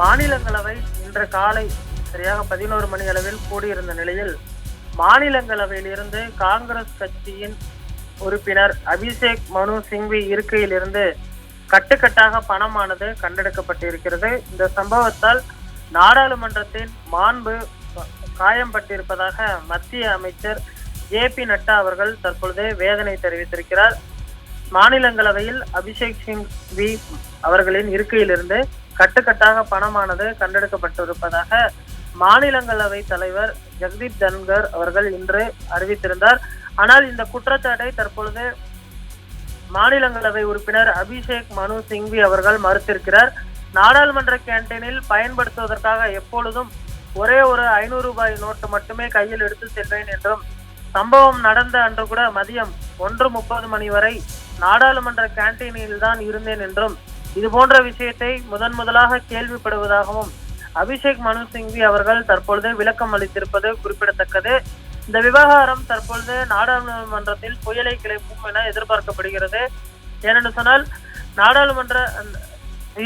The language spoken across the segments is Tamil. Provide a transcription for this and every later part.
மாநிலங்களவை இன்று காலை சரியாக பதினோரு மணி அளவில் கூடியிருந்த நிலையில் மாநிலங்களவையிலிருந்து காங்கிரஸ் கட்சியின் உறுப்பினர் அபிஷேக் மனு சிங்வி இருக்கையிலிருந்து கட்டுக்கட்டாக பணமானது கண்டெடுக்கப்பட்டிருக்கிறது. இந்த சம்பவத்தால் நாடாளுமன்றத்தின் மாண்பு காயம்பட்டிருப்பதாக மத்திய அமைச்சர் ஜே பி நட்டா அவர்கள் தற்பொழுது வேதனை தெரிவித்திருக்கிறார். மாநிலங்களவையில் அபிஷேக் சிங் வி அவர்களின் இருக்கையிலிருந்து கட்டுக்கட்டாக பணமானது கண்டெடுக்கப்பட்டிருப்பதாக மாநிலங்களவை தலைவர் ஜெகதீப் தன்கர் அவர்கள் இன்று அறிவித்திருந்தார். ஆனால் இந்த குற்றச்சாட்டை தற்பொழுது மாநிலங்களவை உறுப்பினர் அபிஷேக் மனு சிங்வி அவர்கள் மறுத்திருக்கிறார். நாடாளுமன்ற கேண்டீனில் பயன்படுத்துவதற்காக எப்பொழுதும் ஒரே ஒரு ஐநூறு ரூபாய் நோட்டு மட்டுமே கையில் எடுத்து செல்வேன் என்றும் சம்பவம் நடந்த அன்று கூட மதியம் ஒன்று முப்பது மணி வரை நாடாளுமன்ற கேண்டீனில் தான் இருந்தேன் என்றும் இது போன்ற விஷயத்தை முதன் முதலாக கேள்விப்படுவதாகவும் அபிஷேக் மனு சிங்வி அவர்கள் தற்பொழுது விளக்கம் அளித்திருப்பது குறிப்பிடத்தக்கது. இந்த விவகாரம் தற்பொழுது நாடாளுமன்றத்தில் புயலை கிளப்பும் என எதிர்பார்க்கப்படுகிறது. ஏனென்று சொன்னால் நாடாளுமன்ற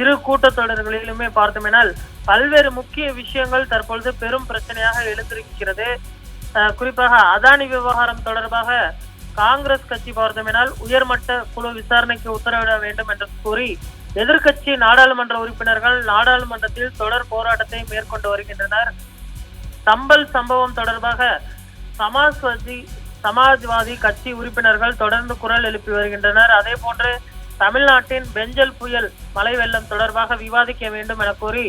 இரு கூட்டத்தொடர்களிலுமே பார்த்தோமேனால் பல்வேறு முக்கிய விஷயங்கள் தற்பொழுது பெரும் பிரச்சனையாக எழுந்திருக்கிறது. குறிப்பாக அதானி விவகாரம் தொடர்பாக காங்கிரஸ் கட்சி பார்த்தோமேனால் உயர்மட்ட குழு விசாரணைக்கு உத்தரவிட வேண்டும் என்று கூறி எதிர்க்கட்சி நாடாளுமன்ற உறுப்பினர்கள் நாடாளுமன்றத்தில் தொடர் போராட்டத்தை மேற்கொண்டு வருகின்றனர். சம்பல் சம்பவம் தொடர்பாக சமாஜ்வாதி சமாஜ்வாதி கட்சி உறுப்பினர்கள் தொடர்ந்து குரல் எழுப்பி வருகின்றனர். அதே போன்று தமிழ்நாட்டின் பெஞ்சல் புயல் மழை வெள்ளம் தொடர்பாக விவாதிக்க வேண்டும் என கூறி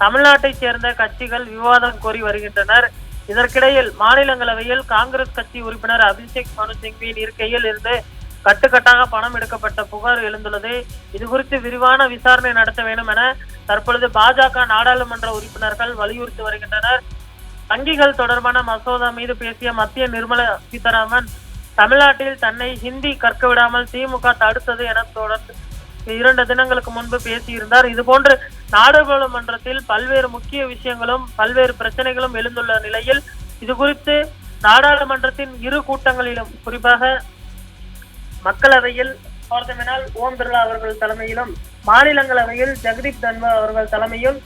தமிழ்நாட்டைச் சேர்ந்த கட்சிகள் விவாதம் கோரி வருகின்றனர். இதற்கிடையில் மாநிலங்களவையில் காங்கிரஸ் கட்சி உறுப்பினர் அபிஷேக் மனு சிங்வியின் இருக்கையில் இருந்து கட்டுக்கட்டாக பணம் எடுக்கப்பட்ட புகார் எழுந்துள்ளது. இது குறித்து விரிவான விசாரணை நடத்த வேண்டும் என தற்பொழுது பாஜக நாடாளுமன்ற உறுப்பினர்கள் வலியுறுத்தி வருகின்றனர். வங்கிகள் தொடர்பான மசோதா மீது பேசிய மத்திய நிர்மலா சீதாராமன் தமிழ்நாட்டில் தன்னை ஹிந்தி கற்க விடாமல் திமுக தடுத்தது என தொடர்ந்து இரண்டு தினங்களுக்கு முன்பு பேசியிருந்தார். இதுபோன்று நாடாளுமன்றத்தில் பல்வேறு முக்கிய விஷயங்களும் பல்வேறு பிரச்சனைகளும் எழுந்துள்ள நிலையில் இது குறித்து நாடாளுமன்றத்தின் இரு கூட்டங்களிலும் குறிப்பாக மக்களவையில் பார்த்தமினால் ஓம் பிர்லா அவர்கள் தலைமையிலும் மாநிலங்களவையில் ஜெகதீப் தன்வா அவர்கள் தலைமையில்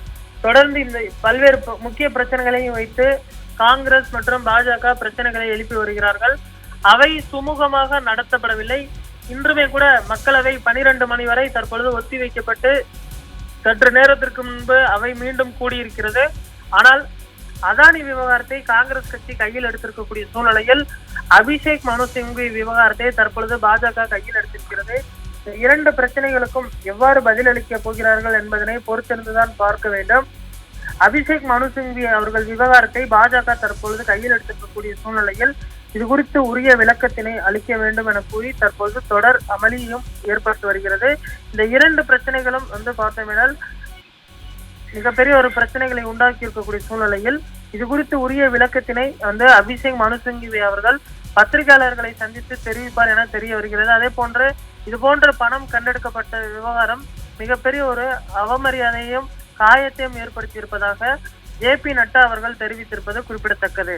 தொடர்ந்து இந்த பல்வேறு முக்கிய பிரச்சனைகளையும் வைத்து காங்கிரஸ் மற்றும் பாஜக பிரச்சனைகளை எழுப்பி வருகிறார்கள். அவை சுமூகமாக நடத்தப்படவில்லை. இன்றுமே கூட மக்களவை பனிரெண்டு மணி வரை தற்பொழுது ஒத்திவைக்கப்பட்டு சற்று நேரத்திற்கு முன்பு அவை மீண்டும் கூடியிருக்கிறது. ஆனால் அதானி விவகாரத்தை காங்கிரஸ் கட்சி கையில் எடுத்திருக்கக்கூடிய சூழ்நிலையில் அபிஷேக் மனு சிங்வி விவகாரத்தை தற்பொழுது பாஜக கையில் எடுத்திருக்கிறது. இரண்டு பிரச்சனைகளுக்கும் எவ்வாறு பதிலளிக்க போகிறார்கள் என்பதனை பொறுத்திருந்துதான் பார்க்க வேண்டும். அபிஷேக் மனு சிங்வி அவர்கள் விவகாரத்தை பாஜக தற்பொழுது கையில் எடுத்திருக்கக்கூடிய சூழ்நிலையில் இது குறித்து உரிய விளக்கத்தினை அளிக்க வேண்டும் என கூறி தற்பொழுது தொடர் அமளியும் ஏற்பட்டு வருகிறது. இந்த இரண்டு பிரச்சனைகளும் வந்து பார்த்தோமேனால் மிகப்பெரிய ஒரு பிரச்சனைகளை உண்டாக்கி இருக்கக்கூடிய சூழ்நிலையில் இது குறித்து உரிய விளக்கத்தினை வந்து அபிஷேக் மனுசங்கிவி அவர்கள் பத்திரிகையாளர்களை சந்தித்து தெரிவிப்பார் என தெரிய வருகிறது. அதே போன்று இது போன்ற பணம் கண்டெடுக்கப்பட்ட விவகாரம் மிகப்பெரிய ஒரு அவமரியாதையும் காயத்தையும் ஏற்படுத்தியிருப்பதாக ஜே பி நட்டா அவர்கள் தெரிவித்திருப்பது குறிப்பிடத்தக்கது.